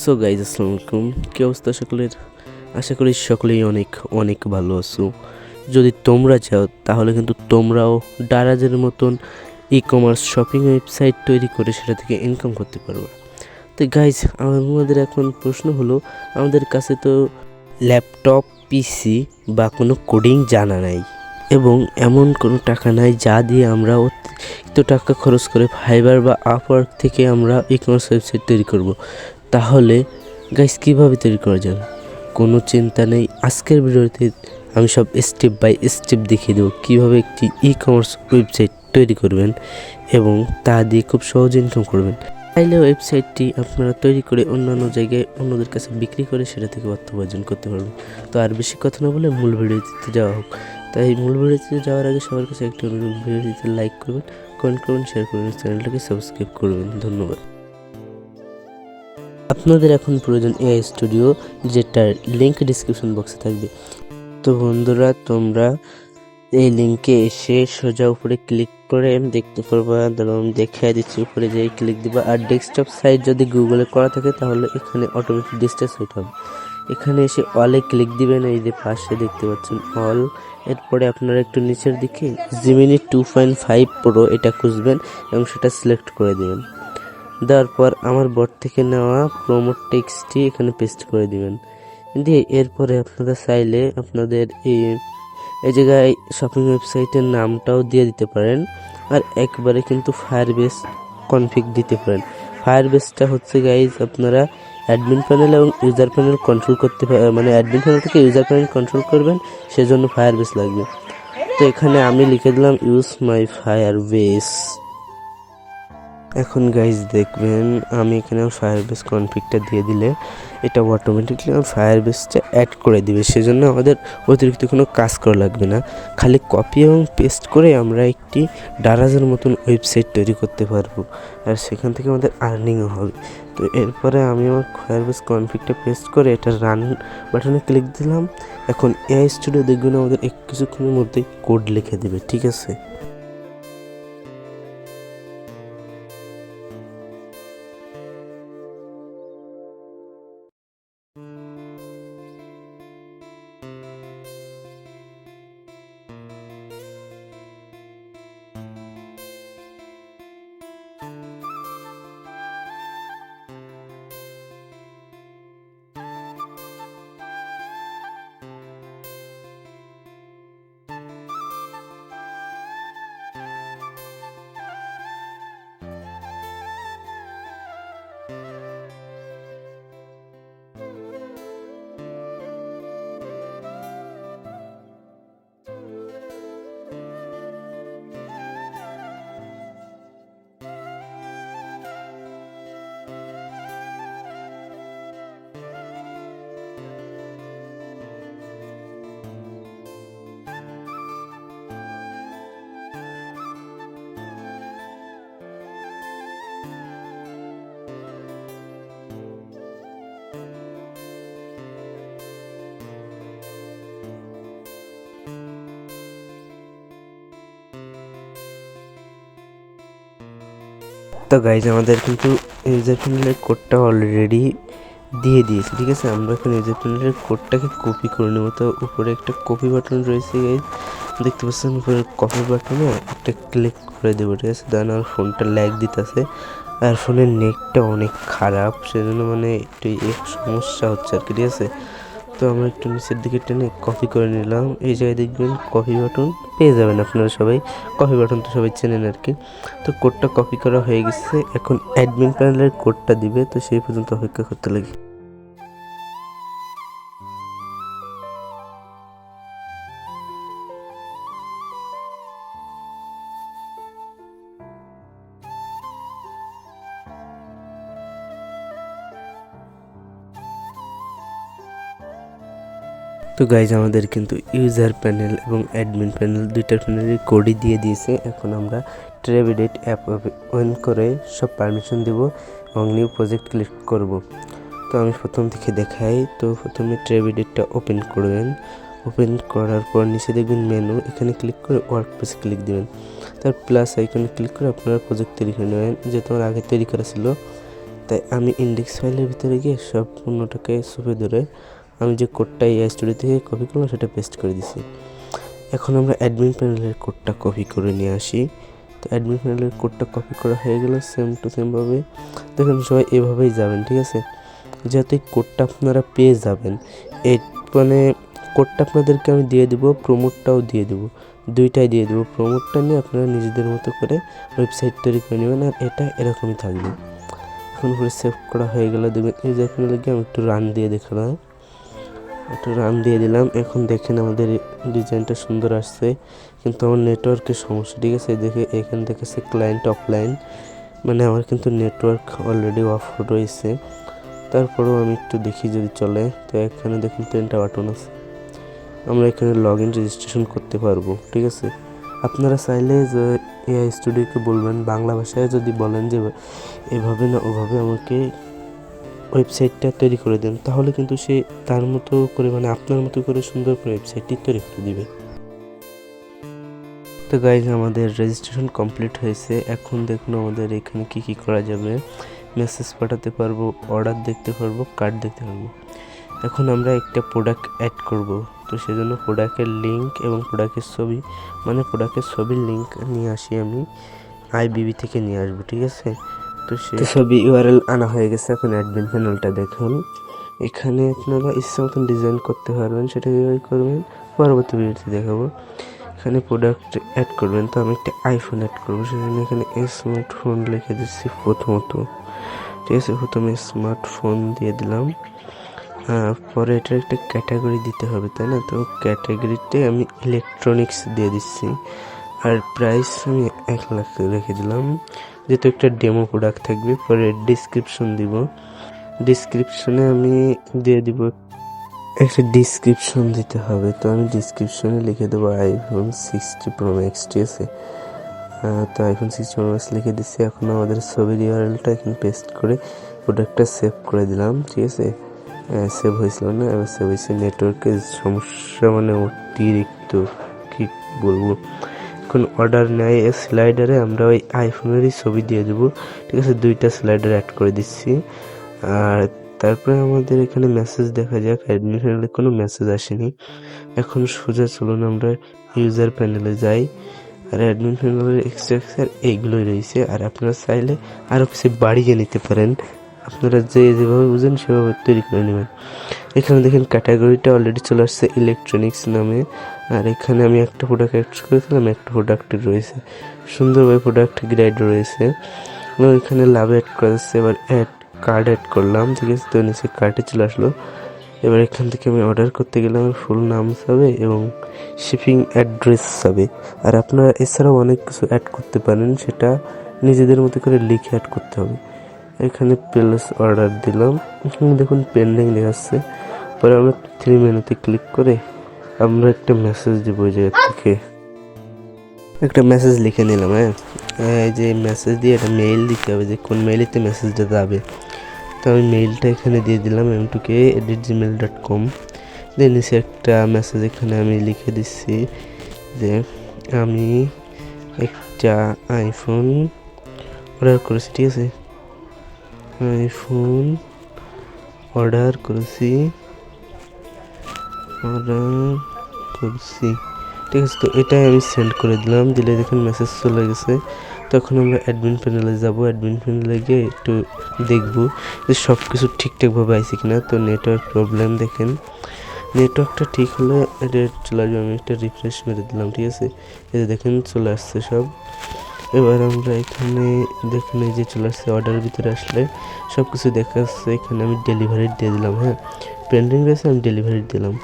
So guys আসসালামু আলাইকুম কী অবস্থা সকলের? আশা করি সকলেই অনেক অনেক ভালো আছো। যদি তোমরা চাও, তাহলে কিন্তু তোমরাও ডারাজের মতন ই কমার্স শপিং ওয়েবসাইট তৈরি করে সেটা থেকে ইনকাম করতে পারবে তো গাইজ আমাদের এখন প্রশ্ন হলো, আমাদের কাছে তো ল্যাপটপ পিসি বা কোনো কোডিং জানা নাই। এবং এমন কোনো টাকা নাই যা দিয়ে আমরা অতিরিক্ত টাকা খরচ করে ফাইবার বা আপওয়ার্ক থেকে আমরা ই কমার্স ওয়েবসাইট তৈরি করব। তাহলে গাইস কীভাবে তৈরি করা যাবে? কোনো চিন্তা নেই, আজকের ভিডিওতে আমি সব স্টেপ বাই স্টেপ দেখিয়ে দেবো কীভাবে একটি ই কমার্স ওয়েবসাইট তৈরি করবেন এবং তা দিয়ে খুব সহজে ইনকাম করবেন। চাইলে ওয়েবসাইটটি আপনারা তৈরি করে অন্যান্য জায়গায় অন্যদের কাছে বিক্রি করে সেটা থেকে অর্থ উপার্জন করতে পারবেন। তো আর বেশি কথা না বলে মূল ভিডিওতে যাওয়া হোক। তাই মূল ভিডিওতে যাওয়ার আগে সবার কাছে একটি অনুরোধ, ভিডিওটিতে লাইক করবেন কমেন্ট করবেন শেয়ার করবেন, চ্যানেলটাকে সাবস্ক্রাইব করবেন। ধন্যবাদ। আপনাদের এখন প্রয়োজন এআই স্টুডিও যেটার লিংক ডিসক্রিপশন বক্সে থাকবে। তো বন্ধুরা, তোমরা এই লিংকে এসে সোজা উপরে ক্লিক করে দেখতে পারবা ধরো আমি দেখিয়ে দিচ্ছি, উপরে যেয়ে ক্লিক দিবা। আর ডেস্কটপ সাইট যদি গুগলে করা থাকে, তাহলে এখানে অটোমেটিক ডেস্কটপ সাইট হবে। এখানে এসে অলে ক্লিক দিবেন, এই যে পাশে দেখতে পাচ্ছেন অল এরপরে আপনারা একটু নিচের দিকে Gemini two point five pro এটা খুঁজবেন এবং সেটা সিলেক্ট করে দেবেন। দেওয়ার পর আমার বট থেকে নেওয়া প্রোমো টেক্সটটি এখানে পেস্ট করে দিবেন। দিয়ে এরপরে আপনারা চাইলে আপনাদের এই এই জায়গায় শপিং ওয়েবসাইটের নামটাও দিয়ে দিতে পারেন। আর একবারে কিন্তু ফায়ার বেস কনফিগ দিতে পারেন। ফায়ার বেসটা হচ্ছে গাইজ আপনারা অ্যাডমিন প্যানেল এবং ইউজার প্যানেল কন্ট্রোল করতে মানে অ্যাডমিন প্যানেল থেকে ইউজার প্যানেল কন্ট্রোল করবেন, সেজন্য ফায়ার বেস লাগবে। তো এখানে আমি লিখে দিলাম ইউজ মাই ফায়ার বেস এখন গাইজ দেখবেন, আমি এখানে ফায়ার বেস কনফিগটা দিয়ে দিলে এটা অটোমেটিকলি আমার ফায়ার বেসটা অ্যাড করে দিবে। সেজন্য আমাদের অতিরিক্ত কোনো কাজ করা লাগবে না। খালি কপি এবং পেস্ট করে আমরা একটি ডারাজের মতন ওয়েবসাইট তৈরি করতে পারব। আর সেখান থেকে আমাদের আর্নিংও হবে। তো এরপরে আমি আমার ফায়ার বেস কনফিগটা পেস্ট করে এটা রান বাটনে ক্লিক দিলাম। এখন এআই স্টুডিও দেখবেন আমাদের এক কিছুক্ষণের মধ্যেই কোড লিখে দেবে, ঠিক আছে? তো গাইজ আমাদের কিন্তু ইউজার প্যানেলের কোডটা অলরেডি দিয়ে দিয়েছে, ঠিক আছে? আমরা এখন ইউজার প্যানেলের কোডটাকে কপি করে নেব। তো উপরে একটা কপি বাটন রয়েছে গাইজ দেখতে পাচ্ছেন, উপরে কপি বাটনে একটা ক্লিক করে দেবো, ঠিক আছে? দেন আমার ফোনটা ল্যাগ দিতেছে। আর ফোনের নেটটা অনেক খারাপ, সেজন্য মানে একটু এক সমস্যা হচ্ছে আর কি, ঠিক আছে? তো আমরা একটু নিচের দিকে টেনে কফি করে নিলাম। এই জায়গায় দেখবেন কফি বাটন পেয়ে যাবেন আপনারা সবাই। কফি বাটন তো সবাই চেনেন আর কি। তো কোডটা কপি করা হয়ে গেছে। এখন অ্যাডমিন প্যানেলের কোডটা দিবে। তো সেই পর্যন্ত অপেক্ষা করতে লাগে। তো গাইজ আমাদের কিন্তু ইউজার প্যানেল এবং অ্যাডমিন প্যানেল দুইটার প্যানেলের কোডই দিয়ে দিয়েছে। এখন আমরা ট্রেভিডেট অ্যাপ ওপেন করে সব পারমিশন দেব এবং নিউ প্রজেক্ট ক্লিক করব। তো আমি প্রথম থেকে দেখাই। তো প্রথমে ট্রেভিডেটটা ওপেন করবেন। ওপেন করার পর নিচে দেখবেন মেনু এখানে ক্লিক করে ওয়ার্ক পেজে ক্লিক দেবেন। তার প্লাস আইকনে ক্লিক করে আপনারা প্রজেক্ট তৈরি করে নেবেন। যেহেতু আমার আগে তৈরি করা ছিল, তাই আমি ইন্ডেক্স ফাইলের ভিতরে গিয়ে সব পণ্যটাকে সুপে ধরে আমি যে কোডটা এই স্টুডিও থেকে কপি করলাম, সেটা পেস্ট করে দিছি। এখন আমরা অ্যাডমিন প্যানেলের কোডটা কপি করে নিয়ে আসি। তো অ্যাডমিন প্যানেলের কোডটা কপি করা হয়ে গেল সেম টু সেমভাবে দেখুন, সবাই এভাবেই যাবেন, ঠিক আছে? যাতে কোডটা আপনারা পেয়ে যাবেন। এই মানে কোডটা আপনাদেরকে আমি দিয়ে দেবো প্রোমোটটাও দিয়ে দেবো। দুইটাই দিয়ে দেবো। প্রোমোটটা নিয়ে আপনারা নিজেদের মতো করে ওয়েবসাইট তৈরি করে নেবেন, আর এটা এরকমই থাকবে। এখন করে সেভ করা হয়ে গেলে। দেখবেন প্যানেলে গিয়ে আমি একটু রান দিয়ে দেখলাম। একটু রান দিয়ে দিলাম। এখন দেখেন আমাদের ডিজাইনটা সুন্দর আসছে। কিন্তু আমার নেটওয়ার্কের সমস্যা, ঠিক আছে? দেখে এখান সে ক্লায়েন্ট অফলাইন মানে আমার কিন্তু নেটওয়ার্ক অলরেডি অফ রয়েছে তারপরেও আমি একটু দেখি যদি চলে। তো এখানে দেখুন তিনটা বাটন আছে। আমরা এখানে লগ ইন রেজিস্ট্রেশন করতে পারব, ঠিক আছে? আপনারা চাইলে যে এআই স্টুডিওকে বলবেন, বাংলা ভাষায় যদি বলেন যে এভাবে না ওভাবে আমাকে ওয়েবসাইটটা তৈরি করে দেন, তাহলে কিন্তু সে তার মতো করে মানে আপনার মতো করে সুন্দর করে ওয়েবসাইটটি তৈরি করে দিবে। তো গাইজ আমাদের রেজিস্ট্রেশন কমপ্লিট হয়েছে। এখন দেখুন আমাদের এখানে কি কি করা যাবে। মেসেজ পাঠাতে পারব অর্ডার দেখতে পারব কার্ড দেখতে পারব। এখন আমরা একটা প্রোডাক্ট অ্যাড করব। তো সেজন্য প্রোডাক্টের লিঙ্ক এবং প্রোডাক্টের ছবি মানে প্রোডাক্টের ছবির লিঙ্ক নিয়ে আসি আমি। আইবিবি থেকে নিয়ে আসব, ঠিক আছে? তো সে ছবি ইউআরএল আনা হয়ে গেছে, এখন অ্যাডমিন প্যানেলটা দেখুন। এখানে আপনারা ইচ্ছা মতন ডিজাইন করতে পারবেন, সেটা কীভাবে করবেন, পরবর্তী ভিডিওতে দেখাবো। এখানে প্রোডাক্ট অ্যাড করবেন, তো আমি একটা আইফোন অ্যাড করব, সেখানে এখানে স্মার্টফোন লিখে দিচ্ছি প্রথমত। ঠিক আছে প্রথমে স্মার্টফোন দিয়ে দিলাম। পরে এটার একটা ক্যাটাগরি দিতে হবে, তাই না? তো ক্যাটাগরিতে আমি ইলেকট্রনিক্স দিয়ে দিচ্ছি। আর প্রাইস আমি এক লাখ রেখে দিলাম। যেহেতু একটা ডেমো প্রোডাক্ট থাকবে, পরে ডিসক্রিপশন দিব। ডিসক্রিপশনে আমি দিয়ে দিব, একটা ডিসক্রিপশন দিতে হবে। তো আমি ডিসক্রিপশনে লিখে দেবো আইফোন সিক্সটি প্রো ম্যাক্স ঠিক আছে? তো আইফোন সিক্সটি প্রো ম্যাক্স লিখে দিচ্ছি এখন আমাদের ছবির ইউআরএলটা এখানে পেস্ট করে প্রোডাক্টটা সেভ করে দিলাম, ঠিক আছে? সেভ হয়েছিল না? এবার সেভ হয়েছে নেটওয়ার্কের সমস্যা মানে অতিরিক্ত, কি বলব? এখন অর্ডার নেয় এই স্লাইডারে আমরা ওই আইফোনেরই ছবি দিয়ে দেবো। ঠিক আছে, দুইটা স্লাইডার অ্যাড করে দিচ্ছি। আর তারপরে আমাদের এখানে মেসেজ দেখা যাক অ্যাডমিশনে কোনো মেসেজ আসেনি। এখন সোজা চলুন আমরা ইউজার প্যানেলে যাই। আর অ্যাডমিন প্যানেলের এক্সট্রাকচার এইগুলোই রয়েছে। আর আপনারা চাইলে আরও কিছু বাড়িয়ে নিতে পারেন। আপনারা যে যেভাবে বুঝেন, সেভাবে তৈরি করে নেবেন। এখানে দেখেন ক্যাটাগরিটা অলরেডি চলে আসছে ইলেকট্রনিক্স নামে। আর এখানে আমি একটা প্রোডাক্ট অ্যাড করেছিলাম, একটা প্রোডাক্ট রয়েছে। সুন্দরভাবে প্রোডাক্ট গ্রাইড রয়েছে। এখানে লাভ অ্যাড করা যাচ্ছে এবার অ্যাড কার্ড অ্যাড করলাম, ঠিক আছে? তো নিচে কার্ডে চলে আসলো। এবার এখান থেকে আমি অর্ডার করতে গেলে আমার ফুল নাম যাবে এবং শিপিং অ্যাড্রেস যাবে আর আপনারা এছাড়াও অনেক কিছু অ্যাড করতে পারেন, সেটা নিজেদের মতো করে লিখে অ্যাড করতে হবে। এখানে প্লেস অর্ডার দিলাম। এখানে দেখুন পেন্ডিং দেখাচ্ছে পরে আমরা থ্রি মেনুতে ক্লিক করে আমরা একটা মেসেজ দিব ওই জায়গা থেকে একটা মেসেজ লিখে নিলাম হ্যাঁ? এই যে মেসেজ দিয়ে একটা মেইল দিতে হবে যে কোন মেইলেতে মেসেজটা যাবে। তো আমি মেইলটা এখানে দিয়ে দিলাম M two K edit Gmail dot com দিয়ে নিচে একটা মেসেজ এখানে আমি লিখে দিচ্ছি যে আমি একটা আইফোন অর্ডার করেছি, ঠিক আছে? আইফোন অর্ডার করেছি। অর্ডার করছি। ঠিক আছে, তো এটাই আমি সেন্ড করে দিলাম। দিলে দেখুন মেসেজ চলে গেছে। তখন আমরা অ্যাডমিন প্যানেলে যাব। অ্যাডমিন প্যানেলে গিয়ে একটু দেখব যে সব কিছু ঠিকঠাকভাবে আইছে কিনা। তো নেটওয়ার্ক প্রবলেম দেখেন। নেটওয়ার্কটা ঠিক হলে এটা চলে আসবে। আমি একটা রিফ্রেশ মেরে দিলাম, ঠিক আছে? যে দেখেন চলে আসছে সব। এবার আমরা এখানে দেখুন এই যে চলে আসছে অর্ডারের ভিতরে আসলে সব কিছু দেখা যাচ্ছে। এখানে আমি ডেলিভারি দিয়ে দিলাম হ্যাঁ? পেন্ডিং রয়েছে, আমি ডেলিভারি দিলাম।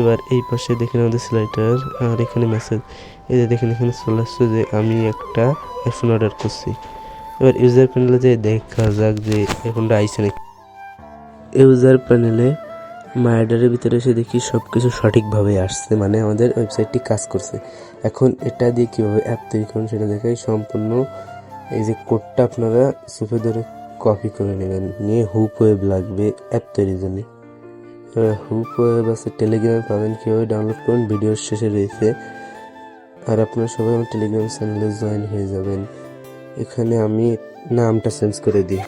এবার এই পাশে দেখেন আমাদের স্লাইডার আর এখানে মেসেজ এই যে দেখেন, এখানে চলে আসছে যে আমি একটা আইফোন অর্ডার করছি। এবার ইউজার প্যানেলে যে দেখা যাক যে আইফোনটা আইছে নাকি। ইউজার প্যানেলে মাইডারের ভিতরে এসে দেখি সব কিছু সঠিকভাবে আসছে মানে আমাদের ওয়েবসাইটটি কাজ করছে। এখন এটা দিয়ে কীভাবে অ্যাপ তৈরি করুন সেটা দেখাই। সম্পূর্ণ এই যে কোডটা আপনারা সুফে ধরে কপি করে নেবেন। নিয়ে হুপ ওয়েব লাগবে অ্যাপ তৈরির জন্য। হুপ ওয়েব আছে টেলিগ্রামে পাবেন। কীভাবে ডাউনলোড করুন ভিডিওর শেষে রয়েছে। আর আপনারা সবাই আমার টেলিগ্রাম চ্যানেলে জয়েন হয়ে যাবেন। এখানে আমি নামটা চেঞ্জ করে দিই।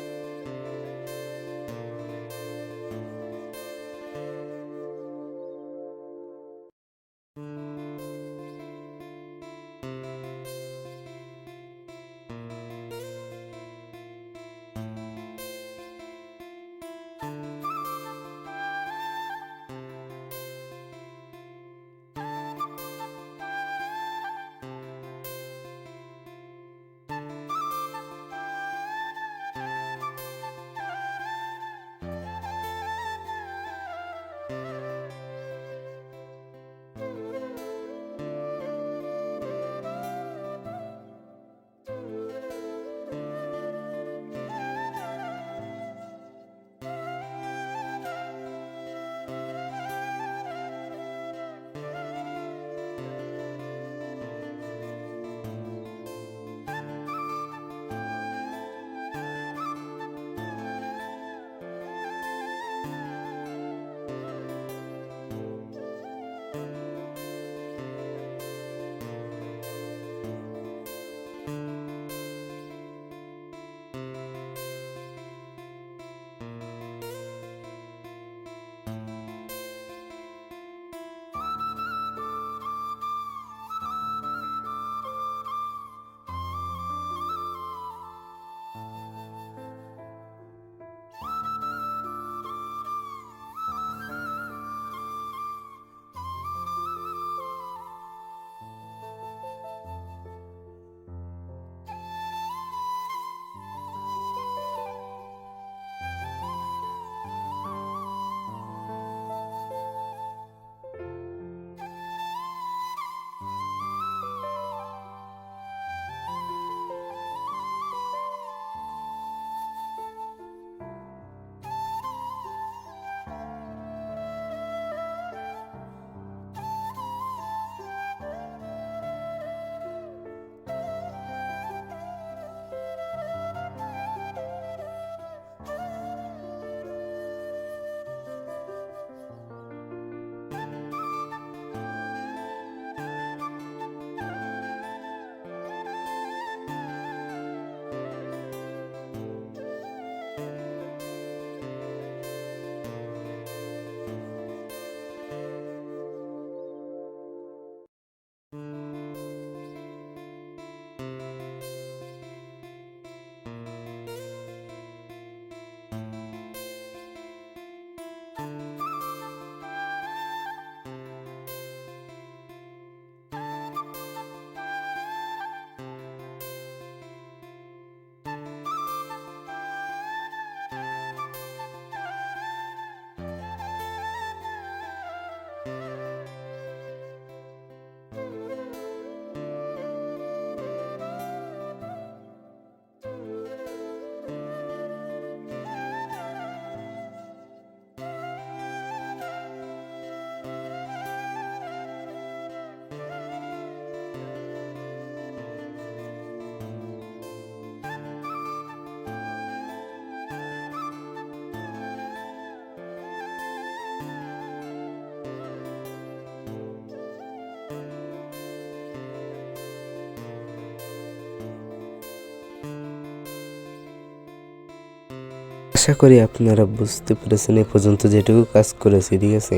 আশা করি আপনারা বুঝতে পেরেছেন এ পর্যন্ত যেটুকু কাজ করেছি, ঠিক আছে?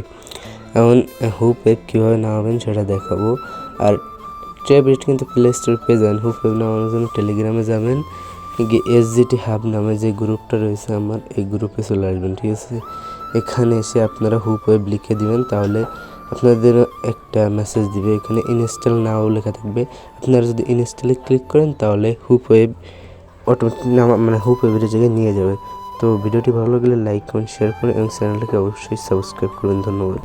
এখন হুপ অ্যাপ কীভাবে নামাবেন সেটা দেখাবো। আর ট্যাবলেট কিন্তু প্লে স্টোর পেয়ে যাবেন। হুপ অ্যাপ নামানোর জন্য টেলিগ্রামে যাবেন। এস জিটি হাব নামে যে গ্রুপটা রয়েছে আমার, এই গ্রুপে চলে আসবেন, ঠিক আছে? এখানে এসে আপনারা হুপ ওয়েব লিখে দিবেন, তাহলে আপনাদের একটা মেসেজ দিবে। এখানে ইনস্টল নাও লেখা থাকবে। আপনারা যদি ইনস্টলে ক্লিক করেন, তাহলে হুপ ওয়েব অটোমেটিক মানে হুপ ওয়েবের জায়গায় নিয়ে যাবে। তো ভিডিওটি ভালো লাগলে লাইক কমেন্ট শেয়ার করুন এবং চ্যানেলটাকে অবশ্যই সাবস্ক্রাইব করবেন ধন্যবাদ।